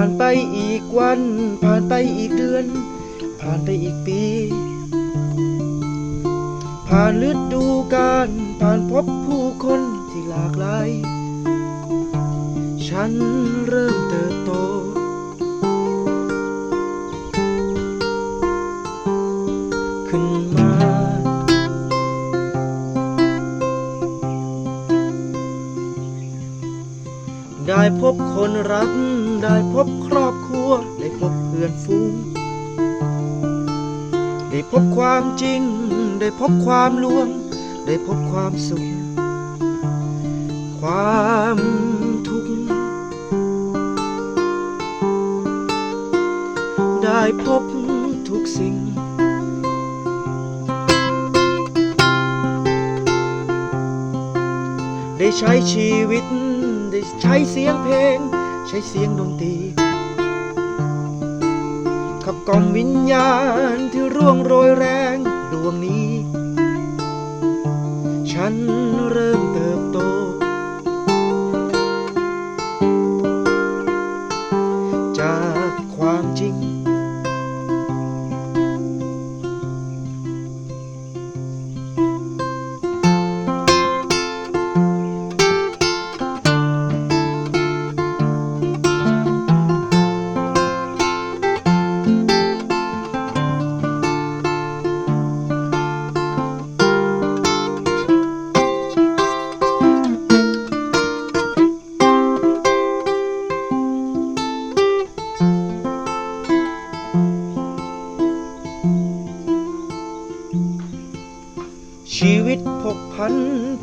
านไปอีกวัน ผ่านไปอีกเดือน ผ่านไปอีกปี ผ่านฤดูกาลผ่านพบผู้คนที่หลากหลาย ฉันเริ่มเติบโต คนรัก ได้พบครอบครัว ได้พบเพื่อนฝูง ได้พบความจริง ได้พบความลวง ได้พบความสุข ความทุกข์ ได้พบทุกสิ่งได้ใช้ชีวิต ได้ใช้เสียงเพลง ใช้เสียงดนตรี ขับกล่อมวิญญาณที่ร่วงโรยแรงดวงนี้ ฉันเริ่มเติบโต จากความจริง วิตผกพัน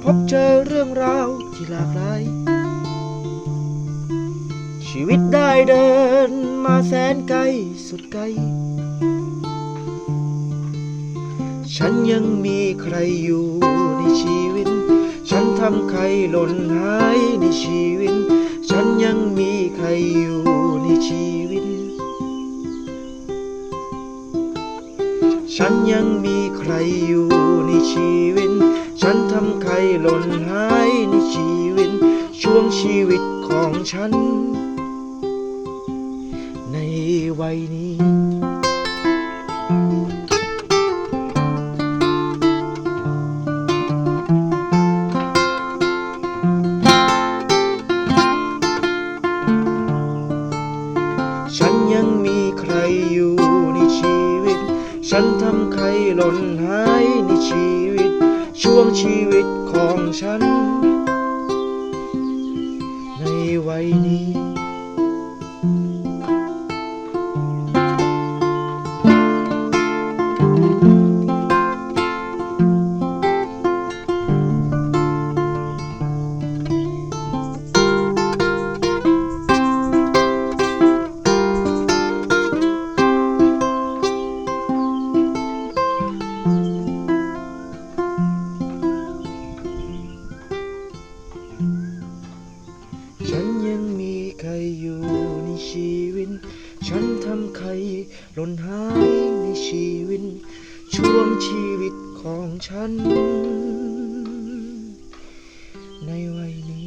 พบเจอเรื่องราวที่หลากหลาย ชีวิตได้เดินมาแสนไกลสุดไกล ฉันยังมีใครอยู่ในชีวิต ฉันทำใครหล่นหายในชีวิต ฉันยังมีใครอยู่ ฉันยังมีใครอยู่ในชีวิต ฉันทำใครหล่นหายในชีวิต ช่วงชีวิตของฉัน ในวัยนี้ ฉันทำใครหล่นหายในชีวิต ช่วงชีวิตของฉัน ฉันทำใครหล่นหายในชีวิต ช่วงชีวิตของฉัน ในวัยนี้